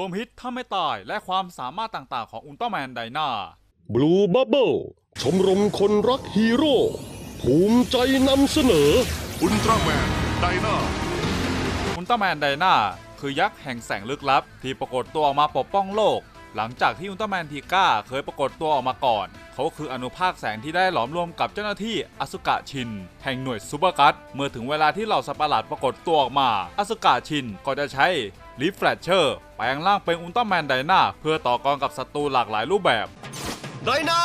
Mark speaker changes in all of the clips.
Speaker 1: อนรวมฮิตถ้าไม่ตายและความสามารถต่างๆของอุลตร้าแมนไดนา
Speaker 2: บลูบับเบิลชมรมคนรักฮีโร่ ภูมิใจนำเสนอ
Speaker 3: อุลตร้าแมนไดนา
Speaker 1: อุลตร้าแมนไดนาคือยักษ์แห่งแสงลึกลับ ที่ปรากฏตัวออกมาปกป้องโลก หลังจากที่อุลตร้าแมนทีก้าเคยปรากฏตัวออกมาก่อน เขาคืออนุภาคแสงที่ได้หลอมรวมกับเจ้าหน้าที่อสุกะชิน แห่งหน่วยซูเปอร์กัตเมื่อถึงเวลาที่เหล่าสัตว์ประหลาดปรากฏตัวออกมาอสุกะชินก็จะใช้ ลิฟแฟลชเชอร์แปลงร่างเป็นอุลตร้าแมนไดนาเพื่อต่อกรกับศัตรูหลากหลายรูปแบบ
Speaker 2: ไดนา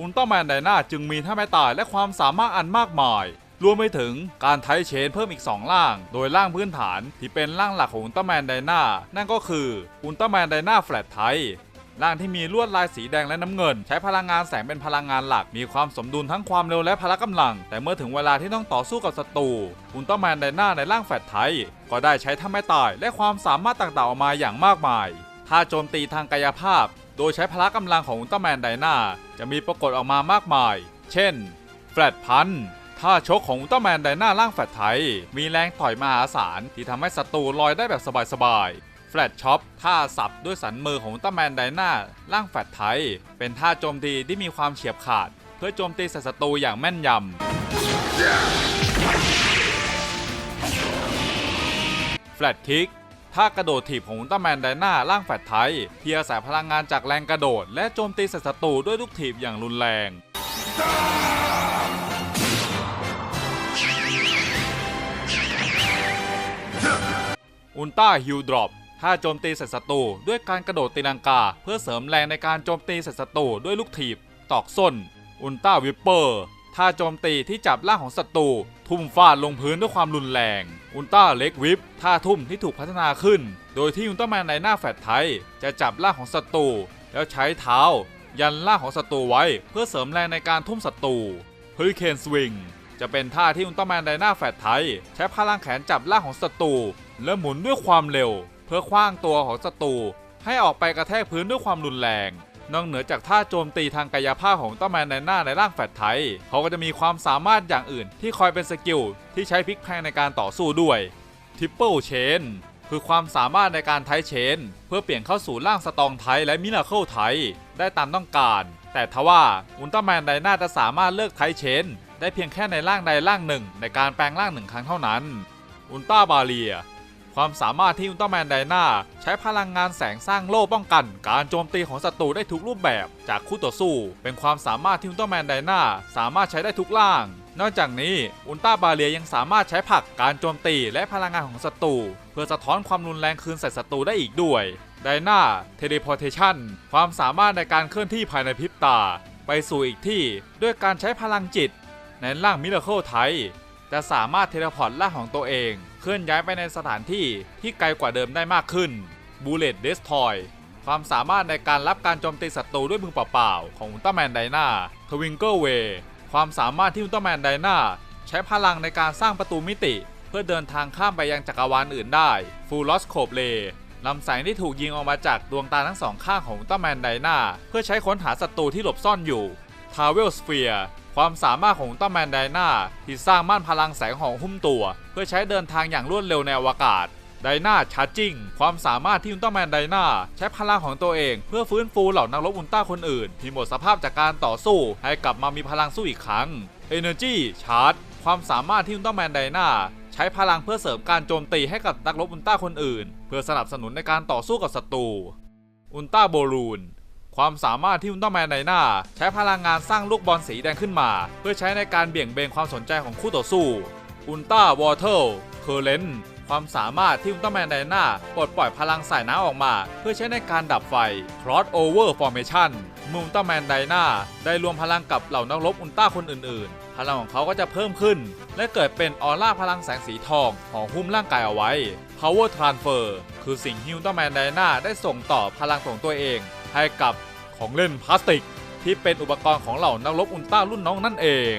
Speaker 1: อุลตร้าแมนไดนาจึงมีท่าไม่ตายและความสามารถอันมากมาย รวมไปถึงการไทเชนเพิ่มอีก2ร่าง โดยร่างพื้นฐานที่เป็นร่างหลักของอุลตร้าแมนไดนานั่นก็คืออุลตร้าแมนไดนาแฟลตไท ร่างที่มีลวดลายสีแดงและน้ำเงิน ใช้พลังงานแสงเป็นพลังงานหลัก มีความสมดุลทั้งความเร็วและพละกำลัง แต่เมื่อถึงเวลาที่ต้องต่อสู้กับศัตรูอุลตร้าแมนไดนาในร่างแฟตไทก็ได้ใช้ท่าไม่ตายและความสามารถต่างๆออกมาอย่างมากมายถ้าโจมตีทางกายภาพ โดยใช้พละกำลังของอุลตร้าแมนไดนาจะมีปรากฏออกมามากมาย เช่นแฟลตพันท่าชกของอุลตร้าแมนไดนาร่างแฟตไทมีแรงต่อยมหาศาลที่ทำให้ศัตรูลอยได้แบบสบายๆ แฟลตช็อปท่าสับด้วยสันมือของอุลตร้แมนไดนาร่างแฟลตไทย เป็นท่าโจมตีที่มีความเฉียบขาด เพื่อโจมตีศัตรูอย่างแม่นยำแฟลตคิกท่ากระโดดถีบของอุลตร้าแมนไดนาร่างแฟลตไทยที่อาศัยพลังงานจากแรงกระโดด และโจมตีศัตรูด้วยลูกถีบอย่างรุนแรง อุลตร้าฮิลดรอป ท่าโจมตีใส่ศัตรูด้วยการกระโดดตีลังกา เพื่อเสริมแรงในการโจมตีใส่ศัตรูด้วยลูกถีบ ตอกส้น อุลตร้าวิปเปอร์ท่าโจมตีที่จับร่างของศัตรูทุ่มฟาดลงพื้นด้วยความรุนแรง อุลตร้าเล็กวิปท่าทุ่มที่ถูกพัฒนาขึ้น โดยที่อุลตร้าแมนในหน้าแฟลตไทยจะจับร่างของศัตรูแล้วใช้เท้า ยันร่างของศัตรูไว้เพื่อเสริมแรงในการทุ่มศัตรูเฮอริเคนสวิงจะเป็นท่าที่อุลตร้าแมนไดนาแฟลตไทยใช้พลังแขนจับร่างของศัตรูและหมุนด้วยความเร็ว เพื่อคว้างตัวของศัตรูให้ออกไปกระแทกพื้นด้วยความรุนแรง นอกเหนือจากท่าโจมตีทางกายภาพของอุลตร้าแมนไดนาในร่างแฟตไทเขาก็จะมีความสามารถอย่างอื่นที่คอยเป็นสกิลที่ใช้พลิกแพลงในการต่อสู้ด้วยทิปเปิลเชนคือความสามารถในการไทเชน เพื่อเปลี่ยนเข้าสู่ร่างสตองไทและมิราเคิลไทได้ตามต้องการ แต่ทว่าอุลตร้าแมนไดนาจะสามารถเลิกไทเชน ได้เพียงแค่ในร่างใดร่างหนึ่งในการแปลงร่างหนึ่งครั้งเท่านั้น อุลตร้าบาเลีย ความสามารถที่อุลตร้าแมนไดนาใช้พลังงานแสงสร้างโล่ป้องกัน การโจมตีของศัตรูได้ทุกรูปแบบ จากคู่ต่อสู้ เป็นความสามารถที่อุลตร้าแมนไดนาสามารถใช้ได้ทุกร่าง นอกจากนี้อุลตร้าบาเลียยังสามารถใช้ผลักการโจมตีและพลังงานของศัตรูเพื่อสะท้อนความรุนแรงคืนใส่ศัตรูได้อีกด้วยไดนาเทเลพอร์เทชันความสามารถในการเคลื่อนที่ภายในพริบตา ไปสู่อีกที่ด้วยการใช้พลังจิต ในร่างมิราเคิลไทจะสามารถเทเลพอร์ตร่างของตัวเอง เคลื่อนย้ายไปในสถานที่ที่ไกลกว่าเดิมได้มากขึ้นบูเลตเดสทอยความสามารถในการรับการโจมตีศัตรูด้วยมือเปล่าๆ ของอุลตร้าแมนไดนาทวิงเกิลเวความสามารถที่อุลตร้าแมนไดนาใช้พลังในการสร้างประตูมิติ เพื่อเดินทางข้ามไปยังจักรวาลอื่นได้ฟูลอสโคบเลลำแสงที่ถูกยิงออกมาจากดวงตาทั้งสองข้างของอุลตร้าแมนไดนาเพื่อใช้ค้นหาศัตรูที่หลบซ่อนอยู่ทาวเวลสเฟีย ความสามารถของต้าแมนไดนาที่สร้างม่านพลังแสงของหุ้มตัว เพื่อใช้เดินทางอย่างรวดเร็วในอวกาศไดนาชาร์จิงความสามารถที่อุลตร้าแมนไดนาใช้พลังของตัวเองเพื่อฟื้นฟูเหล่านักรบอุลตร้าคนอื่น ที่หมดสภาพจากการต่อสู้ให้กลับมามีพลังสู้อีกครั้ง Energy Charge ความสามารถที่อุลตร้าแมนไดนาใช้พลังเพื่อเสริมการโจมตีให้กับนักรบอุลตร้าคนอื่น เพื่อสนับสนุนในการต่อสู้กับศัตรูอุลตร้าโบลูน ความสามารถที่อุลตร้าแมนไดนาใช้พลังงานสร้างลูกบอลสีแดงขึ้นมา เพื่อใช้ในการเบี่ยงเบนความสนใจของคู่ต่อสู้ อุลตร้าวอเทลเคอร์เลนความสามารถที่อุลตร้าแมนไดนาปลดปล่อยพลังสายน้ำออกมา เพื่อใช้ในการดับไฟ Cross Over Formation เมื่ออุลตร้าแมนไดนาได้รวมพลังกับเหล่านักรบอุลตร้าคนอื่นๆ พลังของเขาก็จะเพิ่มขึ้น และเกิดเป็นออร่าพลังแสงสีทองห่อหุ้มร่างกายเอาไว้ Power Transfer คือสิ่งที่อุลตร้าแมนไดนาได้ส่งต่อพลังของตัวเอง ให้กับของเล่นพลาสติก ที่เป็นอุปกรณ์ของเหล่านักรบอุลตร้ารุ่นน้องนั่นเอง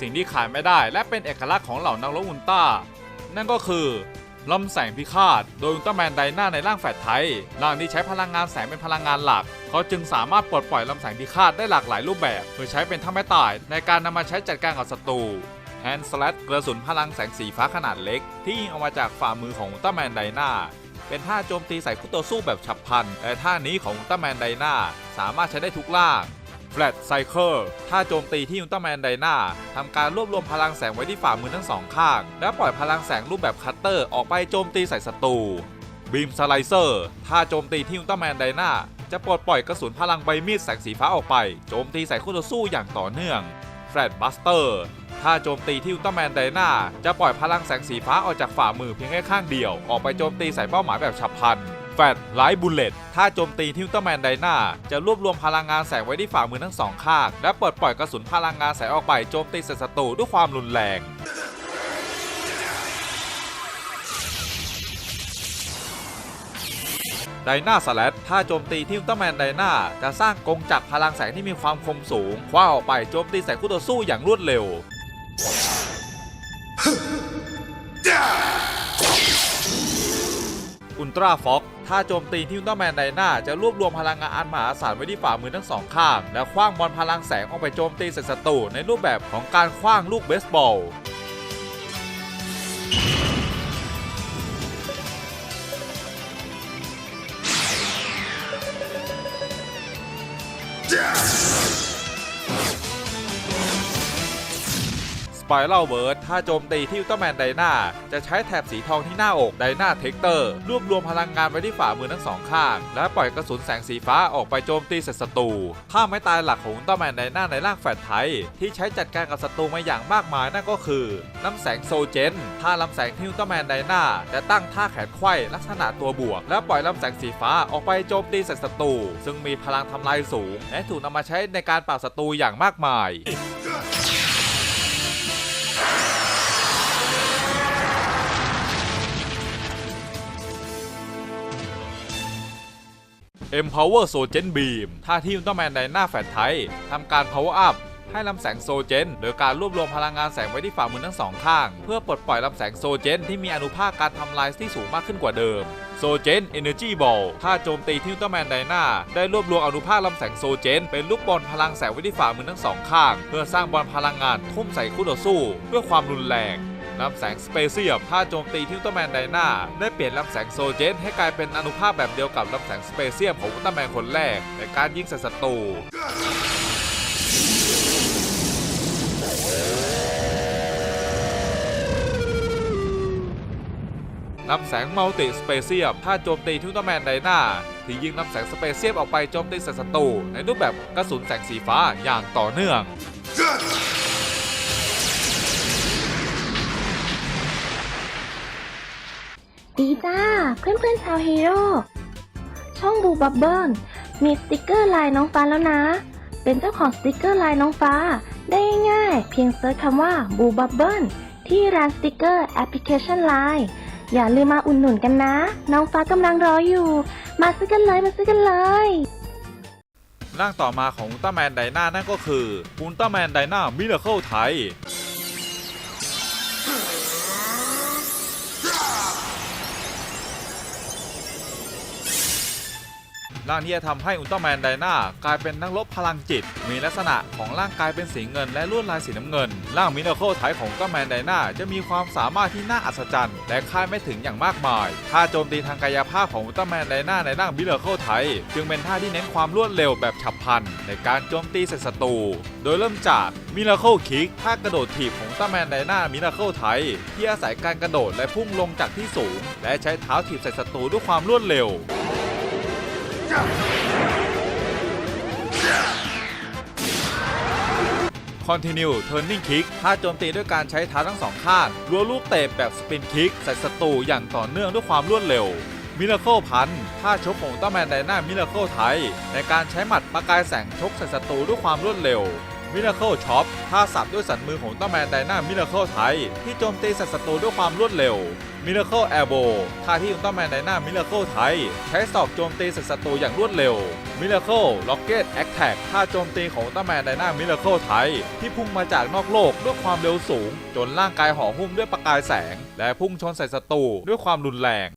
Speaker 1: สิ่งที่ขายไม่ได้และเป็นเอกลักษณ์ของเหล่านักรบอุลตร้านั่นก็คือลำแสงพิฆาต โดยอุลตร้าแมนไดนาในร่างแฟลชไทยร่างที่ใช้พลังงานแสงเป็นพลังงานหลัก เขาจึงสามารถปลดปล่อยลำแสงพิฆาตได้หลากหลายรูปแบบโดยใช้เป็นท่าไม้ตายในการนำมาใช้จัดการกับศัตรูแฮนด์สแลตกระสุนพลังแสงสีฟ้าขนาดเล็ก ที่ยิงออกมาจากฝ่ามือของอุลตร้าแมนไดนา เป็นท่าโจมตีใส่คู่ต่อสู้แบบฉับพลันแต่ท่านี้ของอุลตร้าแมนไดนาสามารถใช้ได้ทุกล่างแฟลตไซเคิลท่าโจมตีที่อุลตร้าแมนไดนาทำการรวบรวมพลังแสงไว้ที่ฝ่ามือทั้งสองข้าง และปล่อยพลังแสงรูปแบบคัตเตอร์ออกไปโจมตีใส่ศัตรูบีมสไลเซอร์ท่าโจมตีที่อุลตร้าแมนไดนาจะปลดปล่อยกระสุนพลังใบมีดแสงสีฟ้าออกไป โจมตีใส่คู่ต่อสู้อย่างต่อเนื่องแฟลตบัสเตอร์ ท่าโจมตีที่อุลตร้าแมนไดนาจะปล่อยพลังแสงสีฟ้าออกจากฝ่ามือเพียงแค่ข้างเดียว ออกไปโจมตีใส่เป้าหมายแบบฉับพลันแฟลไลท์บุลเลตถ้าโจมตีที่อุลตร้าแมนไดนาจะรวบรวมพลังงานแสงไว้ที่ฝ่ามือทั้งสองข้าง และเปิดปล่อยกระสุนพลังงานแสงออกไปโจมตีใส่ศัตรูด้วยความรุนแรงไดนาสแลตถ้าโจมตีที่อุลตร้าแมนไดนาจะสร้างกงจักรพลังแสงที่มีความคมสูง คว้าออกไปโจมตีใส่คู่ต่อสู้อย่างรวดเร็ว อุลตร้าฟ็อกถ้าโจมตีที่อุลตร้าแมนไดนาจะรวบรวมพลังงานอันมหาศาลไว้ที่ฝ่ามือทั้งสองข้าง และคว้างบอลพลังแสงออกไปโจมตีใส่ศัตรูในรูปแบบของการคว้างลูกเบสบอล สไปรัลเบิร์ดถ้าโจมตีที่อุลตร้าแมนไดนาจะใช้แถบสีทองที่หน้าอกไดนาเทคเตอร์ รวบรวมพลังงานไว้ที่ฝ่ามือทั้งสองข้าง และปล่อยกระสุนแสงสีฟ้าออกไปโจมตีศัตรูท่าไม้ตายหลักของอุลตร้าแมนไดนาในร่างแฟลชไทที่ใช้จัดการกับศัตรูมาอย่างมากมายนั่นก็คือน้ำแสงโซเจนท่าลำแสงที่อุลตร้าแมนไดนาจะตั้งท่าแขนไขว้ลักษณะตัวบวก และปล่อยลำแสงสีฟ้าออกไปโจมตีศัตรูซึ่งมีพลังทำลายสูง และถูกนำมาใช้ในการปราบศัตรูอย่างมากมาย Empower s o g e n Beam ท่าที่อุลตร้าแมนไดนาแฟลชไทยทำการ Power Up ให้ลำแสงโซเจนโดยการรวบรวมพลังงานแสงไว้ที่ฝ่ามือทั้งสองข้าง เพื่อปลดปล่อยลำแสงโซเจนที่มีอนุภาคการทำลายที่สูงมากขึ้นกว่าเดิมโซเจน Energy Ball ถ้าโจมตีที่อุลตร้าแมนไดนาได้รวบรวมอนุภาคลำแสงโซเจน เป็นลูกบอลพลังแสงไว้ที่ฝ่ามือทั้งสองข้าง เพื่อสร้างบอลพลังงานทุ่มใส่คู่ต่อสู้ด้วยความรุนแรง ลำแสงสเปเซียมถ้าโจมตีที่อุลตร้าแมนไดนาได้เปลี่ยนลำแสงโซเจนให้กลายเป็นอนุภาคแบบเดียวกับลำแสงสเปเซียมของอุลตร้าแมนคนแรกในการยิงใส่ศัตรูนำแสงมัลติสเปเซียมถ้าโจมตีที่อุลตร้าแมนไดนาที่ยิงนำแสงสเปเซียมออกไปโจมตีใส่ศัตรูในรูปแบบกระสุนแสงสีฟ้าอย่างต่อเนื่อง
Speaker 4: ดีจ้า เพื่อนๆชาวฮีโร่ ช่องบูบับเบิ้ลมีสติกเกอร์ลายน้องฟ้าแล้วนะ เป็นเจ้าของสติกเกอร์ลายน้องฟ้า ได้ง่ายเพียงเซิร์ชคำว่าบูบับเบิ้ลที่ร้านสติกเกอร์แอปพลิเคชันไลน์อย่าลืมมาอุ่นหนุนกันนะ น้องฟ้ากำลังรออยู่ มาซื้อกันเลยมาซื้อกันเลย
Speaker 1: ร่างต่อมาของอุลตร้าแมนไดนานั่นก็คืออุลตร้าแมนไดนามิราเคิลไทย ร่างที่จะทำให้อุลตร้าแมนไดนากลายเป็นนักรบพลังจิต มีลักษณะของร่างกายเป็นสีเงินและลวดลายสีน้ำเงิน ร่างมิราเคิลไทยของอุลตร้าแมนไดนาจะมีความสามารถที่น่าอัศจรรย์ และคาดไม่ถึงอย่างมากมาย ท่าโจมตีทางกายภาพของอุลตร้าแมนไดนาในร่างมิราเคิลไทยจึงเป็นท่าที่เน้นความรวดเร็วแบบฉับพลันในการโจมตีใส่ศัตรู โดยเริ่มจากมิราเคิลคิกท่ากระโดดถีบของอุลตร้าแมนไดนามิราเคิลไทยที่อาศัยการกระโดดและพุ่งลงจากที่สูง และใช้เท้าถีบใส่ศัตรูด้วยความรวดเร็ว Continue Turning Kick ท่าโจมตีด้วยการใช้เท้าทั้งสองข้างรัวลูกเตะแบบสปินคิกใส่ศัตรูอย่างต่อเนื่องด้วยความรวดเร็วมิราเคิลพันท่าชกของต้าแมนไดนามิราเคิลไทย ในการใช้หมัดประกายแสงชกใส่ศัตรูด้วยความรวดเร็วมิราเคิลช็อปท่าสับด้วยสันมือของต้าแมนไดนามิราเคิลไทย ที่โจมตีใสัตว์ศัตรูด้วยความรวดเร็ว มิราเคิลแอร์โบท่าที่อุลตร้าแมนไดนามิราเคิลไทยใช้สอกโจมตีศัตรูอย่างรวดเร็วมิราเคิลล็อกเก็ตแอคแท็กท่าโจมตีของอุลตร้าแมนไดนามิราเคิลไทยที่พุ่งมาจากนอกโลกด้วยความเร็วสูง จนร่างกายห่อหุ้มด้วยประกายแสง และพุ่งชนใส่ศัตรูด้วยความรุนแรง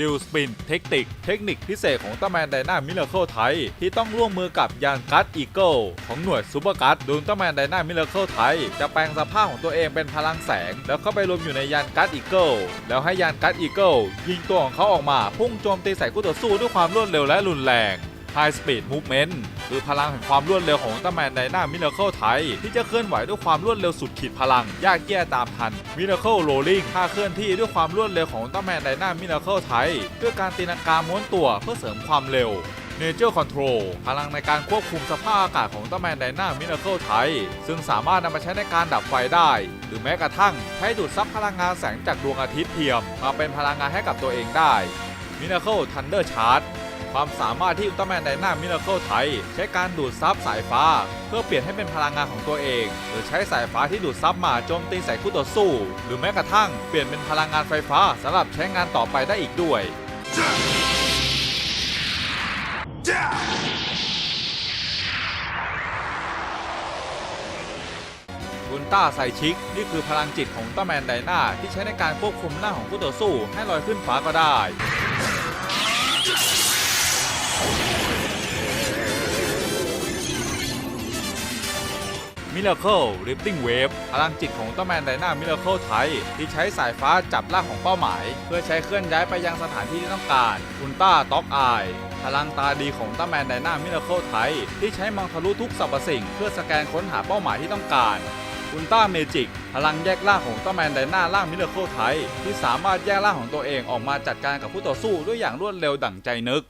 Speaker 1: ดิวสปินเทคนิคเทคนิคพิเศษของต้าแมนไดนามิราเคิลไทย ที่ต้องร่วมมือกับยานกัตอีเกิลของหน่วยซูเปอร์กัตโดยต้าแมนไดนามิราเคิลไทย จะแปลงสภาพของตัวเองเป็นพลังแสง แล้วเข้าไปรวมอยู่ในยานกัตอีเกิลแล้วให้ยานกัตอีเกิลยิงตัวของเขาออกมาพุ่งโจมตีใส่คู่ต่อสู้ด้วยความรวดเร็วและรุนแรง High Speed Movement คือพลังแห่งความรวดเร็วของตร้าแมนไดนามิราเคิลไทยที่จะเคลื่อนไหวด้วยความรวดเร็วสุดขีดพลัง ยากแย่ตามทันมิราเคิลโรลลิงท่าเคลื่อนที่ด้วยความรวดเร็วของตร้าแมนไดนามิราเคิลไทยด้วยการตีลังกาม้วนตัวเพื่อเสริมความเร็ว Nature Control พลังในการควบคุมสภาพอากาศของตร้าแมนไดนามิราเคิลไทยซึ่งสามารถนำมาใช้ในการดับไฟได้ หรือแม้กระทั่งใช้ดูดซับพลังงานแสงจากดวงอาทิตย์เทียม มาเป็นพลังงานให้กับตัวเองได้ Miracle Thunder Charge ค ความสามารถที่อุลตร้าแมนไดนามิราเคิลไทยใช้การดูดซับสายฟ้า เพื่อเปลี่ยนให้เป็นพลังงานของตัวเอง หรือใช้สายฟ้าที่ดูดซับมาโจมตีใส่คู่ต่อสู้ หรือแม้กระทั่งเปลี่ยนเป็นพลังงานไฟฟ้าสำหรับใช้งานต่อไปได้อีกด้วยอุลตร้าไซชิก นี่คือพลังจิตของอุลตร้าแมนไดนาที่ใช้ในการควบคุมหน้าของคู่ต่อสู้ให้ลอยขึ้นฟ้าก็ได้ มิราเคิลริฟติ้งเวฟพลังจิตของต้าแมนไดนามิราเคิลไทยที่ใช้สายฟ้าจับร่างของเป้าหมาย เพื่อใช้เคลื่อนย้ายไปยังสถานที่ที่ต้องการอุลตร้าต็อกอายพลังตาดีของต้าแมนไดนามิราเคิลไทยที่ใช้มองทะลุทุกสรรพสิ่ง เพื่อสแกนค้นหาเป้าหมายที่ต้องการอุลตร้าเมจิกพลังแยกร่างของต้าแมนไดนาร่างมิราเคิลไทยที่สามารถแยกร่างของตัวเองออกมาจัดการกับผู้ต่อสู้ด้วยอย่างรวดเร็วดั่งใจนึก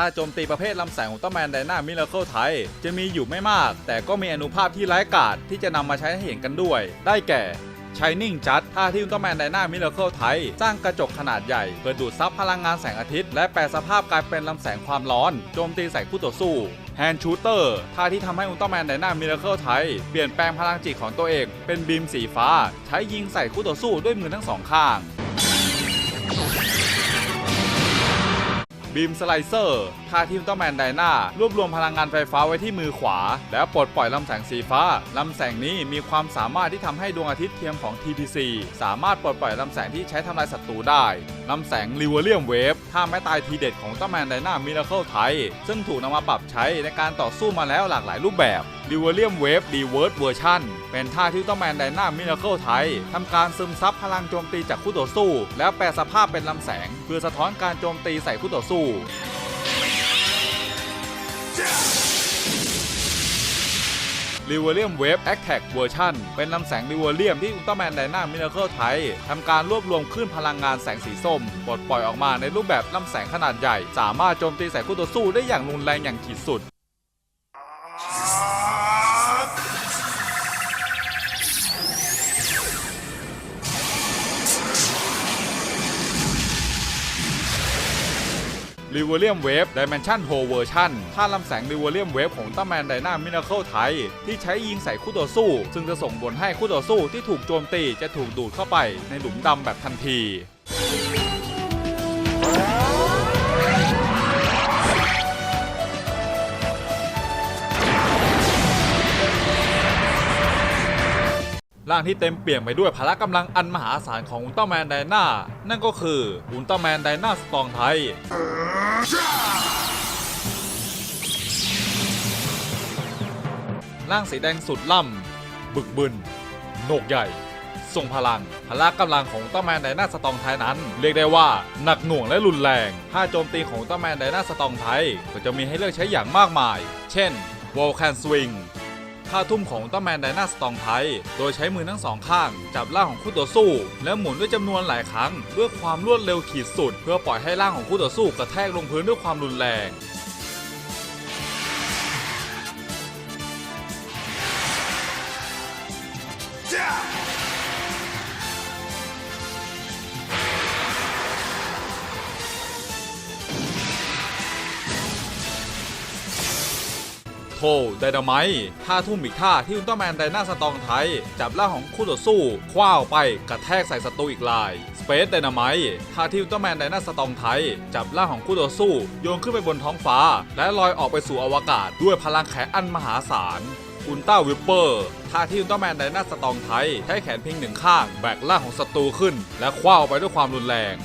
Speaker 1: ถ้าโจมตีประเภทลำแสงของอุลตร้าแมนไดนามิราเคิลไทยจะมีอยู่ไม่มาก แต่ก็มีอนุภาพที่ร้ายกาจที่จะนำมาใช้ให้เห็นกันด้วย ได้แก่ Shining j u d ท่าที่อุลตร้าแมนไดนามิราเคิลไทยสร้างกระจกขนาดใหญ่ เพื่อดูดซับพลังงานแสงอาทิตย์ และแปลสภาพกลายเป็นลำแสงความร้อน โจมตีใส่คู่ต่อสู้ Hand Shooter ท่าที่ทำให้อุลตร้าแมนไดนามิราเคิลไทยเปลี่ยนแปลงพลังจิตของตัวเอง เป็นบีมสีฟ้า ใช้ยิงใส่คู่ต่อสู้ด้วยมือทั้งสองข้าง บีมสไลเซอร์ท่าทีมต้องแมนไดนารวบรวมพลังงานไฟฟ้าไว้ที่มือขวา แล้วปลดปล่อยลำแสงสีฟ้าลำแสงนี้มีความสามารถที่ทำให้ดวงอาทิตย์เทียมของ TPC สามารถปลดปล่อยลำแสงที่ใช้ทำลายศัตรูได้ลำแสงริเวเลียมเวฟท่าไม้ตายทีเด็ดของต้องแมนไดนามิราเคิลไทย ซึ่งถูกนำมาปรับใช้ในการต่อสู้มาแล้วหลากหลายรูปแบบริเวเลียมเวฟดีเวิร์ดเวอร์ชัน เป็นท่าที่ต้องแมนไดนามิราเคิลไทยทำการซึมซับพลังโจมตีจากคู่ต่อสู้ แล้วแปลสภาพเป็นลำแสง เพื่อสะท้อนการโจมตีใส่คู่ต่อสู้ริเวเลียมเวฟแอคแท็กเวอร์ชันเป็นลำแสงริเวเลียมที่อุลตร้าแมนไดนามิราเคิลไทยทำการรวบรวมคลื่นพลังงานแสงสีส้ม ปลดปล่อยออกมาในรูปแบบลำแสงขนาดใหญ่ สามารถโจมตีใส่คู่ต่อสู้ได้อย่างรุนแรงอย่างขีดสุด ริเวเลียมเวฟดิเมนชั่นโฮเวอร์ชันท่าลำแสงริเวเลียมเวฟของต้าแมนไดนามิราเคิลไทยที่ใช้ยิงใส่คู่ต่อสู้ ซึ่งจะส่งผลให้คู่ต่อสู้ที่ถูกโจมตีจะถูกดูดเข้าไปในหลุมดำแบบทันที ร่างที่เต็มเปี่ยมไปด้วยพละกำลังอันมหาศาลของอุลตร้าแมนไดนานั่นก็คืออุลตร้าแมนไดนาสตองไทยร่างสีแดงสุดล่ำ บึกบึนโหนกใหญ่ ทรงพลัง พละกำลังของต้าแมนไดนาสตองไทยนั้น เรียกได้ว่าหนักหน่วงและรุนแรงถ้าโจมตีของต้าแมนไดนาสตองไทยก็จะมีให้เลือกใช้อย่างมากมาย เช่นวอลแคนสวิง ท่าทุ่มของต้าแมนไดนาสตองไทยโดยใช้มือทั้งสองข้าง จับร่างของคู่ต่อสู้ และหมุนด้วยจำนวนหลายครั้ง ด้วยความรวดเร็วขีดสุด เพื่อปล่อยให้ร่างของคู่ต่อสู้กระแทกลงพื้นด้วยความรุนแรง โทไดนาไมต์ท่าทุ่มอีกท่าที่อุลตร้าแมนไดนาสตองไทย จับร่างของคู่ต่อสู้คว้าไปกระแทกใส่ศัตรูอีกลายสเปซไดนาไมต์ท่าที่อุลตร้าแมนไดนาสตองไทย จับร่างของคู่ต่อสู้ โยนขึ้นไปบนท้องฟ้า และลอยออกไปสู่อวกาศ ด้วยพลังแขนอันมหาศาลอุลตร้าวิปเปอร์ท่าที่อุลตร้าแมนไดนาสตองไทย ใช้แขนเพียงหนึ่งข้างแบกร่างของศัตรูขึ้น และคว้าวไปด้วยความรุนแรง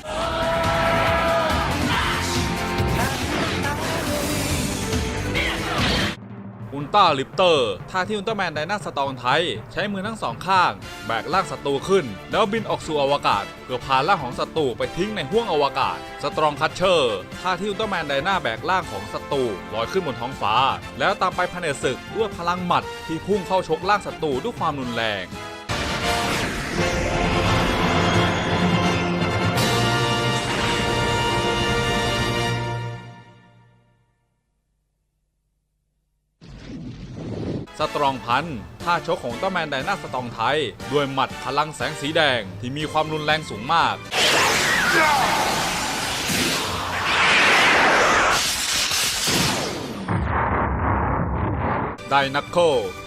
Speaker 1: อุลตร้าลิปเตอร์ท่าที่อุลตร้าแมนไดนาสตองไทยใช้มือทั้งสองข้าง แบกร่างศัตรูขึ้น แล้วบินออกสู่อวกาศ เพื่อพาร่างของศัตรูไปทิ้งในห้วงอวกาศ สตรองคัตเชอร์ท่าที่อุลตร้าแมนไดนาแบกร่างของศัตรูลอยขึ้นบนท้องฟ้า แล้วตามไปพเนศึกด้วยพลังหมัดที่พุ่งเข้าชกร่างศัตรูด้วยความรุนแรง ตรองพันท่าชกของต้าแมนไดนาสตองไทย ด้วยหมัดพลังแสงสีแดงที่มีความรุนแรงสูงมาก ไดนักโค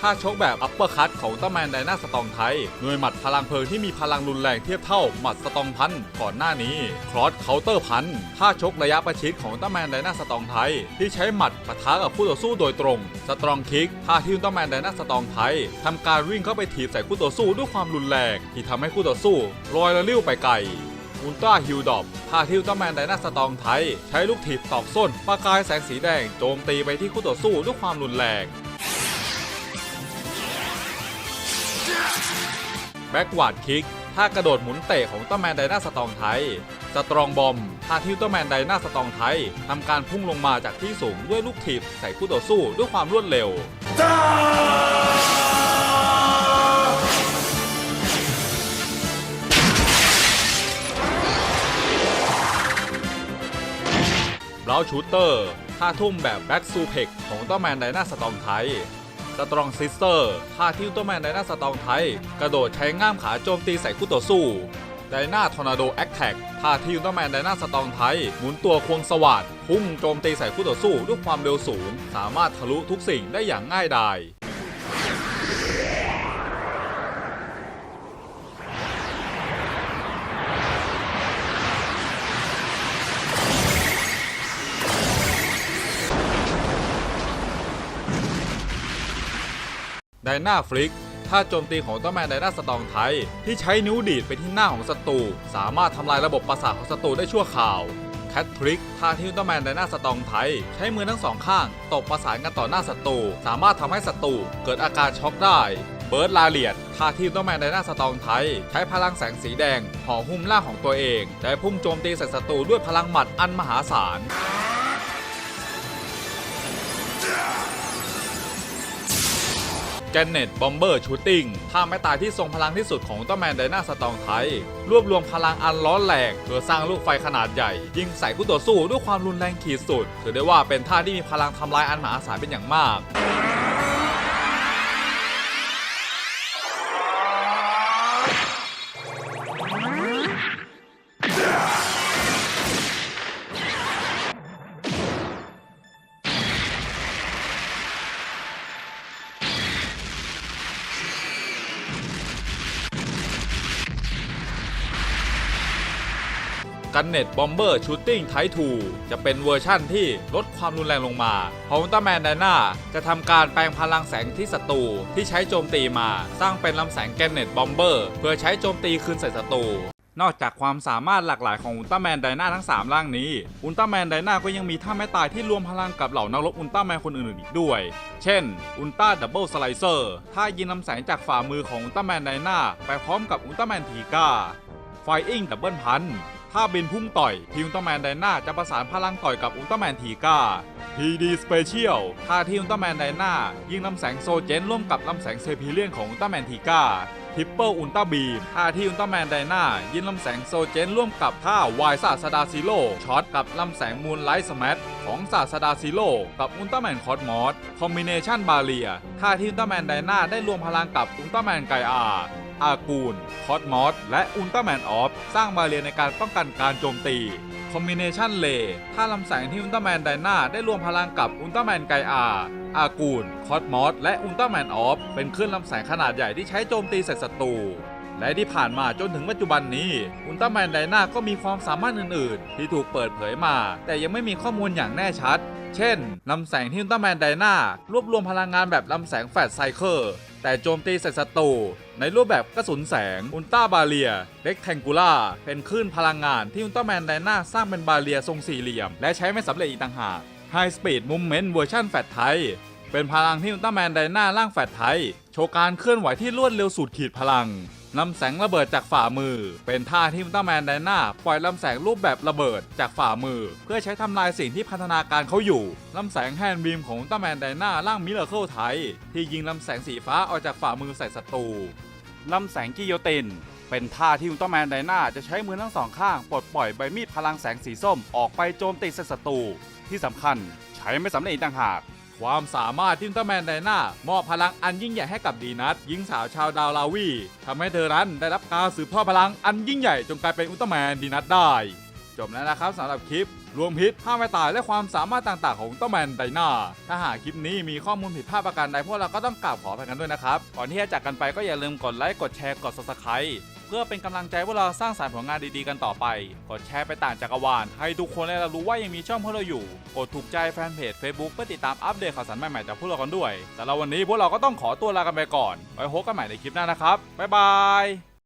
Speaker 1: ท่าชกแบบอัปเปอร์คัตของต้าแมนไดนาสตองไทยหน่วยหมัดพลังเพลิงที่มีพลังรุนแรงเทียบเท่าหมัดสตองพันก่อนหน้านี้ครอสเคาน์เตอร์พันท่าชกระยะประชิดของต้าแมนไดนาสตองไทยที่ใช้หมัดปะทะกับคู่ต่อสู้โดยตรง สตรองคิกท่าที่ต้าแมนไดนาสตองไทยทำการวิ่งเข้าไปถีบใส่คู่ต่อสู้ด้วยความรุนแรงที่ทำให้คู่ต่อสู้ลอยละลิ้วไปไกลอุลตร้าฮิลดอปท่าที่อุลตร้าแมนไดนาสตองไทย ใช้ลูกถีบตอกส้นประกายแสงสีแดงโจมตีไปที่คู่ต่อสู้ด้วยความรุนแรง แบ็กวาร์ดคิกท่ากระโดดหมุนเตะของต้าแมนไดนาสตองไทย สตรองบอมท่าที่ต้าแมนไดนาสตองไทยทำการพุ่งลงมาจากที่สูงด้วยลูกถีบใส่คู่ต่อสู้ด้วยความรวดเร็วบราวชูเตอร์ท่าทุ่มแบบแบ็กซูเพกของต้าแมนไดนาสตองไทย สตรองซิสเตอร์ท่าที่อุลตร้าแมนไดนาสตองไทยกระโดดใช้ง่ามขาโจมตีใส่คู่ต่อสู้ไดนาทอร์นาโดแอคแท็กท่าที่อุลตร้าแมนไดนาสตองไทยหมุนตัวควงสวัสดพุ่งโจมตีใส่คู่ต่อสู้ด้วยความเร็วสูง สามารถทะลุทุกสิ่งได้อย่างง่ายดาย ไดนาฟลิกท่าโจมตีของต้าแมนไดนาสตองไทยที่ใช้นิ้วดีดไปที่หน้าของศัตรูสามารถทำลายระบบประสาทของศัตรูได้ชั่วคราวแคททริกท่าที่อุลตร้าแมนไดนาสตองไทยใช้มือทั้งสองข้างตบประสานกันต่อหน้าศัตรูสามารถทำให้ศัตรูเกิดอาการช็อกได้เบิร์ดลาเลียดท่าที่ตร้าแมนไดนาสตองไทยใช้พลังแสงสีแดงห่อหุ้มร่างของตัวเองและพุ่งโจมตีใส่ศัตรูด้วยพลังหมัดอันมหาศาล แกนเน็ตบอมเบอร์ชูตติ้งท่าไม้ตายที่ทรงพลังที่สุดของต้าแมนไดนาสตองไทย รวบรวมพลังอันร้อนแรงเพื่อสร้างลูกไฟขนาดใหญ่ ยิงใส่คู่ต่อสู้ด้วยความรุนแรงขีดสุด ถือได้ว่าเป็นท่าที่มีพลังทำลายอันมหาศาลเป็นอย่างมาก กันเน็ตบอมเบอร์ชูตติ้งไททูจะเป็นเวอร์ชั่นที่ลดความรุนแรงลงมาเพราะอุลตร้าแมนไดนาจะทำการแปลงพลังแสงที่ศัตรูที่ใช้โจมตีมาสร้างเป็นลำแสงแกนเน็ตบอมเบอร์เพื่อใช้โจมตีคืนใส่ศัตรูนอกจากความสามารถหลากหลายของอุลตร้าแมนไดนาทั้ง 3 ร่างนี้ อุลตร้าแมนไดนาก็ยังมีท่าแม่ตายที่รวมพลังกับเหล่านักรบอุลตร้าแมนคนอื่นๆอีกด้วย เช่น อุลตร้าดับเบิลสไลเซอร์ท่ายิงลำแสงจากฝ่ามือของอุลตร้าแมนไดนาไปพร้อมกับอุลตร้าแมนทีก้าไฟอิงดับเบิลพัน ถ้าบินพุ่งต่อยทีมอุลตร้าแมนไดนาจะประสานพลังต่อยกับอุลตร้าแมนทีก้า PD Special ท่าที่อุลตร้าแมนไดนายิงลำแสงโซเจนร่วมกับลำแสงเซพีเลียนของอุลตร้าแมนทีก้าทิปเปิลอุลตร้าบีมท่าที่อุลตร้าแมนไดนายิงลำแสงโซเจนร่วมกับท่าวายศาสดาซิโร่ช็อตกับลำแสงมูนไลท์สแมทของศาสดาซิโร่กับอุลตร้าแมนคอสมอสคอมบิเนชันบาเลียท่าที่อุลตร้าแมนไดนาได้รวมพลังกับอุลตร้าแมนไกอา อากูนคอสมอส และอุลตร้าแมนออฟ สร้างบาเรียนในการป้องกันการโจมตี คอมบิเนชันเลท่าลำแสงที่อุลตร้าแมนไดนาได้รวมพลังกับอุลตร้าแมนไกอาอากูนคอสมอส และอุลตร้าแมนออฟ เป็นคลื่นลำแสงขนาดใหญ่ที่ใช้โจมตีใส่ศัตรู และที่ผ่านมาจนถึงปัจจุบันนี้ อุลตร้าแมนไดนาก็มีความสามารถอื่น ๆ ที่ถูกเปิดเผยมา แต่ยังไม่มีข้อมูลอย่างแน่ชัด เช่นลำแสงที่อุลตร้าแมนไดนารวบรวมพลังงานแบบลำแสงแฟลชไซเคิลแต่โจมตีใส่ศัตรูในรูปแบบกระสุนแสงอุลตร้าบาเลียเล็กแทงกูล่าเป็นคลื่นพลังงานที่อุลตร้าแมนไดนาสร้างเป็นบาเลียทรงสี่เหลี่ยม และใช้ไม่สำเร็จอีกต่างหาก High Speed Movement เวอร์ชันแฟลชไทเป็นพลังที่อุลตร้าแมนไดนาร่างแฟลชไทโชว์การเคลื่อนไหวที่รวดเร็วสุดขีดพลัง ลำแสงระเบิดจากฝ่ามือ เป็นท่าที่อุลตร้าแมนไดนาปล่อยลำแสงรูปแบบระเบิดจากฝ่ามือ เพื่อใช้ทำลายสิ่งที่พันธนาการเขาอยู่ลำแสงแฮนด์บีมของอุลตร้าแมนไดนาร่างมิเลเคิลไทที่ยิงลำแสงสีฟ้าออกจากฝ่ามือใส่ศัตรูลำแสงกิโยตินเป็นท่าที่อุลตร้าแมนไดนาจะใช้มือทั้งสองข้างปลดปล่อยใบมีดพลังแสงสีส้มออกไปโจมตีศัตรูที่สำคัญใช้ไม่สำเร็จอีกต่างหาก ความสามารถที่อุลตร้าแมนไดนามอบพลังอันยิ่งใหญ่ให้กับดีนัทหญิงสาวชาวดาวลาวีทำให้เธอนั้นได้รับการสืบทอดพลังอันยิ่งใหญ่จนกลายเป็นอุลตร้าแมนดีนัทได้ จบแล้วนะครับสำหรับคลิป รวมพิษห้าไม่ตายและความสามารถต่างๆ ของอุลตร้าแมนไดนาถ้าหากคลิปนี้มีข้อมูลผิดพลาดประการใดพวกเราก็ต้องกราบขออภัยกันด้วยนะครับก่อนที่จะจากกันไปก็อย่าลืมกดไลค์กดแชร์กด subscribe เพื่อเป็นกำลังใจพวกเราสร้างสรรค์ผลงานดีๆกันต่อไป กดแชร์ไปต่างจักรวาล ให้ทุกคนได้รับรู้ว่ายังมีช่องพวกเราอยู่ กดถูกใจแฟนเพจ Facebook เพื่อติดตามอัปเดตข่าวสารใหม่ๆจากพวกเรากันด้วย แต่เราวันนี้พวกเราก็ต้องขอตัวลากันไปก่อน ไว้พบกันใหม่ในคลิปหน้านะครับบ๊ายบาย